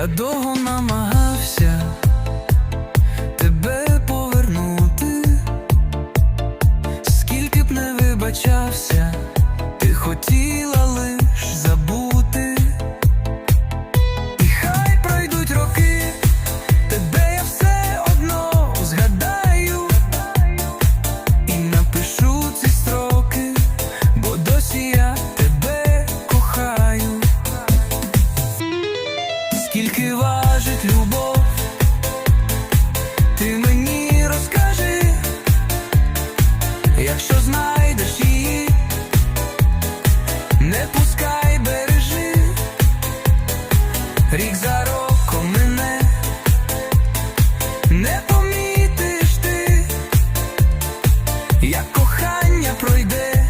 Я довго намагався тебе повернути, скільки б не вибачався, ти хотів. скільки важить любов, ти мені розкажи, якщо знайдеш її, не пускай бережи, рік за роком мене, не помітиш ти, як кохання пройде.